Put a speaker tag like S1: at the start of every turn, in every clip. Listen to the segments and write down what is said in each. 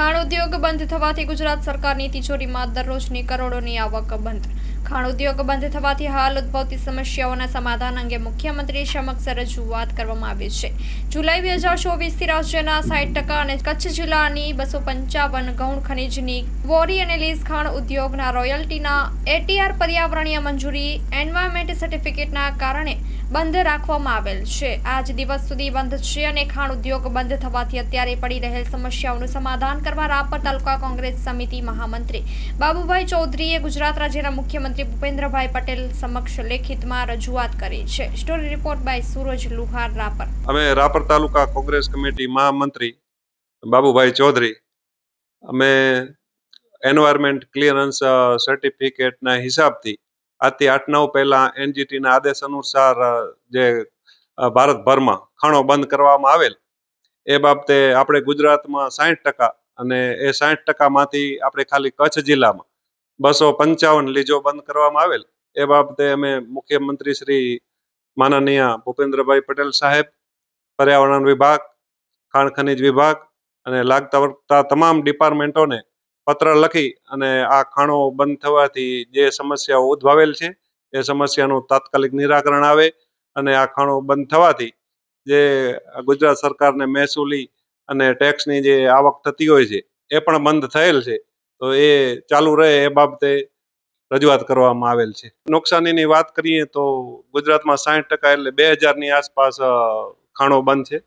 S1: ખાણ ઉદ્યોગ બંધ થવાથી ગુજરાત સરકારની તિજોરીમાં દરરોજની કરોડોની આવક બંધ. ખાણ ઉદ્યોગ બંધ થવાથી હાલ ઉદ્ભવતી સમસ્યાઓના સમાધાન અંગે મુખ્યમંત્રી સમક્ષ રજૂઆત કરવામાં આવી છે. જુલાઈ બે હજાર ચોવીસથી રાજ્યના સાઠ ટકા અને કચ્છ જિલ્લાની બસો પંચાવન ગૌણ ખનીજની વોરી અને લીઝ ખાણ ઉદ્યોગના રોયલ્ટીના એટીઆર પર્યાવરણીય મંજૂરી, એન્વાયરમેન્ટ સર્ટિફિકેટના કારણે બંધ રાખવામાં આવેલ છે. આજ દિવસ સુધી બંધ છે અને ખાણ ઉદ્યોગ બંધ થવાથી અત્યારે પડી રહેલ સમસ્યાઓનું સમાધાન કરવા રાપર તાલુકા કોંગ્રેસ સમિતિ મહામંત્રી બાબુભાઈ ચૌધરીએ ગુજરાત રાજ્યના મુખ્યમંત્રી ભૂપેન્દ્રભાઈ પટેલ સમક્ષ લેખિતમાં રજૂઆત કરી છે. Story report by Suraj Luhar Rapar.
S2: અમે રાપર તાલુકા કોંગ્રેસ કમિટી મહામંત્રી બાબુભાઈ ચૌધરી, અમે એન્વાયરમેન્ટ ક્લિયરન્સ સર્ટિફિકેટના હિસાબથી આજથી આઠ નવ પહેલા એનજીટીના આદેશ અનુસાર જે ભારતભરમાં ખાણો બંધ કરવામાં આવેલ, એ બાબતે આપણે ગુજરાતમાં સાહીઠ ટકા અને એ સાહીઠ ટકામાંથી આપણે ખાલી કચ્છ જિલ્લામાં બસો પંચાવન લીજો બંધ કરવામાં આવેલ. એ બાબતે અમે મુખ્યમંત્રી શ્રી માનનીય ભૂપેન્દ્રભાઈ પટેલ સાહેબ, પર્યાવરણ વિભાગ, ખાણ ખનિજ વિભાગ અને લાગતા વળગતા તમામ ડિપાર્ટમેન્ટોને પત્ર લખી અને આ ખાણો બંધ થવાથી જે સમસ્યાઓ ઉદ્ભવેલ છે, એ સમસ્યાનું તાત્કાલિક નિરાકરણ આવે અને આ ખાણો બંધ થવાથી જે ગુજરાત સરકારને મહેસૂલી અને ટેક્સની જે આવક થતી હોય છે, એ પણ બંધ થયેલ છે. તો એ ચાલુ રહે એ બાબતે રજૂઆત કરવામાં આવેલ છે. નુકસાનીની વાત કરીએ તો ગુજરાતમાં સાઠ ટકા એટલે બે હજારની આસપાસ ખાણો બંધ છે.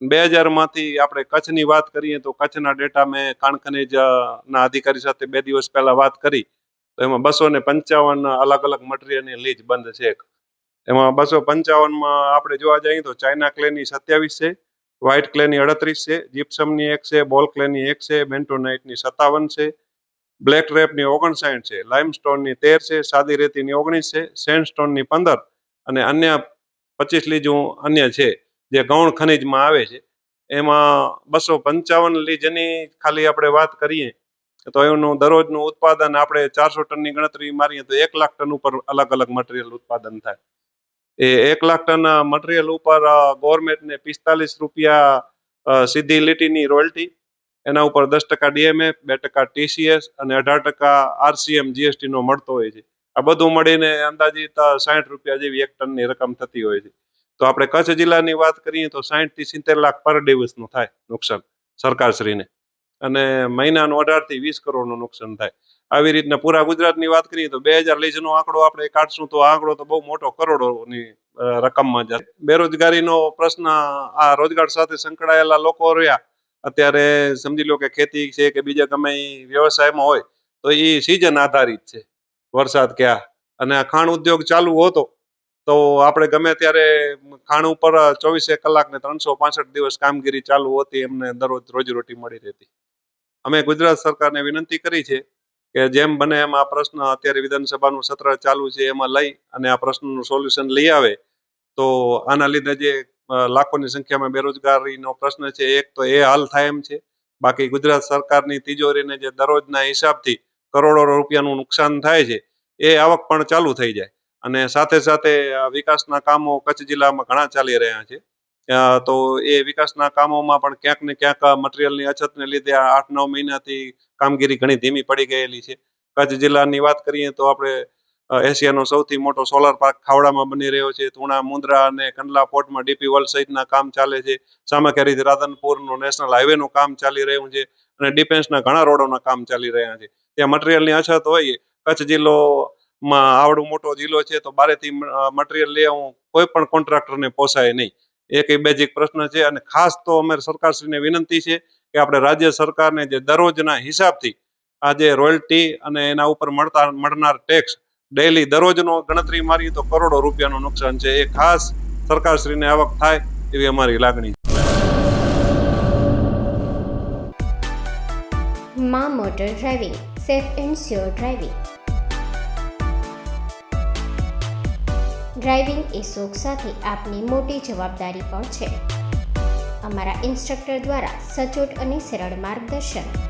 S2: બે હજારમાંથી આપણે કચ્છની વાત કરીએ તો કચ્છના ડેટા મેં ખાણ ખનીજ ના અધિકારી સાથે બે દિવસ પહેલા વાત કરી. તો એમાં બસો ને પંચાવન અલગ અલગ મટીરિયલની લીજ બંધ છે એમાં બસો પંચાવનમાં આપણે જોવા જઈએ તો ચાઇના ક્લેની સત્યાવીસ છે, વ્હાઇટ ક્લેની અડત્રીસ છે, જીપ્સમની એક છે, બોલ ક્લેની એક છે, બેન્ટોનાઇટની સત્તાવન છે બ્લેક રેપની ઓગણસાઠ છે લાઇમસ્ટોનની તેર છે, સાદી રેતીની ઓગણીસ છે સેન્ડસ્ટોનની પંદર અને અન્ય પચીસ લીજું અન્ય છે જે ગૌણ ખનિજમાં આવે છે. એમાં બસો પંચાવન લીજની ખાલી આપણે વાત કરીએ તો એનું દરરોજનું ઉત્પાદન આપણે ચારસો ટનની ગણતરી મારીએ તો એક લાખ ટન ઉપર અલગ અલગ મટીરિયલ ઉત્પાદન થાય. એ એક લાખ ટન મટીરિયલ ઉપર ગવર્મેન્ટને પિસ્તાલીસ રૂપિયા સીધી લીટીની રોયલ્ટી એના ઉપર દસ ટકા ડીએમએ, બે ટકા ટીસીએસ અને અઢાર ટકા આરસીએમ, જીએસટી નો મળતો હોય છે. આ બધું મળીને અંદાજિત સાઠ રૂપિયા જેવી એક ટનની રકમ થતી હોય છે. તો આપણે કચ્છ જિલ્લાની વાત કરીએ તો સાહીઠથી સિત્તેર લાખ પર દિવસનું થાય નુકસાન સરકારશ્રીને. અને મહિનાનું અઢારથી વીસ કરોડનું નુકસાન થાય. આવી રીતના પૂરા ગુજરાતની વાત કરીએ તો બે હજાર લીઝનો આંકડો આપણે કાઢશું તો આંકડો તો બહુ મોટો કરોડોની રકમમાં જાય બેરોજગારીનો પ્રશ્ન આ રોજગાર સાથે સંકળાયેલા લોકો રહ્યા. અત્યારે સમજી લો કે ખેતી છે કે બીજા ગમે વ્યવસાયમાં હોય, તો એ સિઝન આધારિત છે, વરસાદ ક્યાં અને આ ખાણ ઉદ્યોગ ચાલુ હોતો, તો આપણે ગમે ત્યારે ખાણ ઉપર ચોવીસે કલાક ને ત્રણસો પાસઠ દિવસ કામગીરી ચાલુ હોતી, એમને દરરોજ રોજીરોટી મળી રહેતી. અમે ગુજરાત સરકારને વિનંતી કરી છે કે જેમ બને એમ આ પ્રશ્ન અત્યારે વિધાનસભાનું સત્ર ચાલુ છે, એમાં લઈ અને આ પ્રશ્નનું સોલ્યુશન લઈ આવે, તો આના લીધે જે લાખોની સંખ્યામાં બેરોજગારીનો પ્રશ્ન છે. એક તો એ હલ થાય એમ છે. બાકી ગુજરાત સરકારની તિજોરીને જે દરરોજના હિસાબથી કરોડો રૂપિયાનું નુકસાન થાય છે, એ આવક પણ ચાલુ થઈ જાય. અને સાથે સાથે વિકાસના કામો કચ્છ જિલ્લામાં ઘણા ચાલી રહ્યા છે. તો એ વિકાસના કામોમાં પણ ક્યાંક ને ક્યાંક મટીરિયલની અછતને લીધે આઠ નવ મહિનાથી કામગીરી ઘણી ધીમી પડી ગયેલી છે. કચ્છ જિલ્લાની વાત કરીએ તો આપણે એશિયાનો સૌથી મોટો સોલાર પાર્ક ખાવડામાં બની રહ્યો છે. તુણા મુંદ્રા અને કંડલા પોર્ટમાં ડીપી વર્લ્ડ સહિતના કામ ચાલે છે. સામખિયારીથી રાધનપુરનું નેશનલ હાઈવેનું કામ ચાલી રહ્યું છે અને ડિફેન્સના ઘણા રોડોના કામ ચાલી રહ્યા છે. ત્યાં મટીરિયલની અછત હોય, કચ્છ જિલ્લોમાં આવડો મોટો જિલ્લો છે, તો બારેથી મટીરિયલ લેવું કોઈ પણ કોન્ટ્રાક્ટરને પોસાય નહીં. એક બેઝિક પ્રશ્ન છે અને ખાસ તો અમારે સરકારશ્રીને વિનંતી છે કે આપણે રાજ્ય સરકારને જે દરરોજના હિસાબથી આ જે રોયલ્ટી અને એના ઉપર મળતા, મળનાર ટેક્સ ડેલી દરરોજનો ગણતરી મારીએ તો કરોડો રૂપિયાનું નુકસાન છે. એ ખાસ સરકારશ્રીને આવક થાય એવી અમારી લાગણી છે.
S3: માં motor driving, safe and sure driving. Driving એ શોખ સાથે આપની મોટી જવાબદારી પણ છે. અમારા ઇન્સ્ટ્રક્ટર દ્વારા સચોટ અને સરળ માર્ગદર્શન.